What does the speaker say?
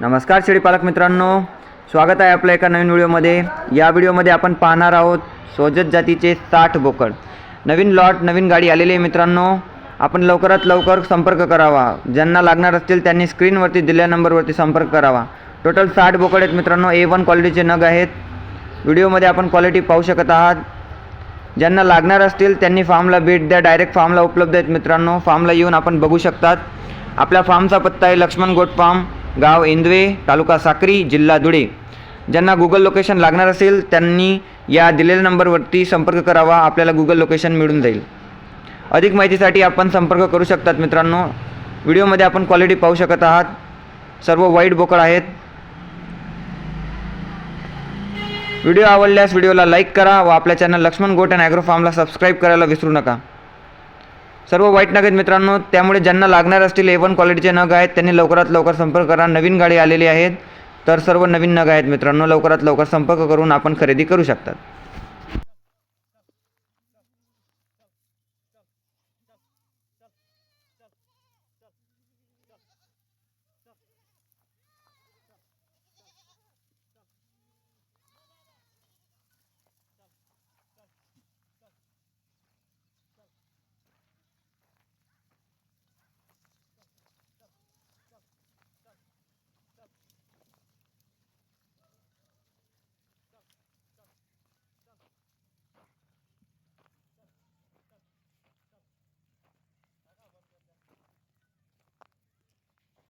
नमस्कार शेळीपालक मित्रांनो. स्वागत आहे आपल्या एका नवीन व्हिडिओमध्ये. या व्हिडिओमध्ये आपण पाहणार आहोत सोजत जातीचे साठ बोकड. नवीन लॉट नवीन गाडी आलेली आहे मित्रांनो. आपण लवकरात लवकर संपर्क करावा. ज्यांना लागणार असतील त्यांनी स्क्रीनवरती दिलेल्या नंबरवरती संपर्क करावा. टोटल साठ बोकड आहेत मित्रांनो. ए वन क्वालिटीचे नग आहेत. व्हिडिओमध्ये आपण क्वालिटी पाहू शकत आहात. ज्यांना लागणार असतील त्यांनी फार्मला भेट द्या. डायरेक्ट फार्मला उपलब्ध आहेत मित्रांनो. फार्मला येऊन आपण बघू शकतात. आपल्या फार्मचा पत्ता आहे लक्ष्मण गोट फार्म. गाव इंदवे तालुका साक्री जिल्हा धुळे. ज्यांना गुगल लोकेशन लागणार असेल त्यांनी या दिलेल्या नंबरवरती संपर्क करावा आपल्याला गुगल लोकेशन मिळून जाईल. अधिक माहितीसाठी आपण संपर्क करू शकतात मित्रांनो. व्हिडिओमध्ये आपण क्वालिटी पाहू शकत आहात. सर्व वाईट बोकड आहेत. व्हिडिओ आवडल्यास व्हिडिओला लाईक करा व आपल्या चॅनल लक्ष्मण गोट अँड ॲग्रो फार्मला सबस्क्राईब करायला विसरू नका. सर्व वाईट नग आहेत मित्रांनो त्यामुळे ज्यांना लागणार असतील ए वन क्वालिटीचे नग आहेत त्यांनी लवकरात लवकर संपर्क करा. नवीन गाडी आलेली आहेत तर सर्व नवीन नग आहेत मित्रांनो लवकरात लवकर संपर्क करून आपण खरेदी करू शकतात.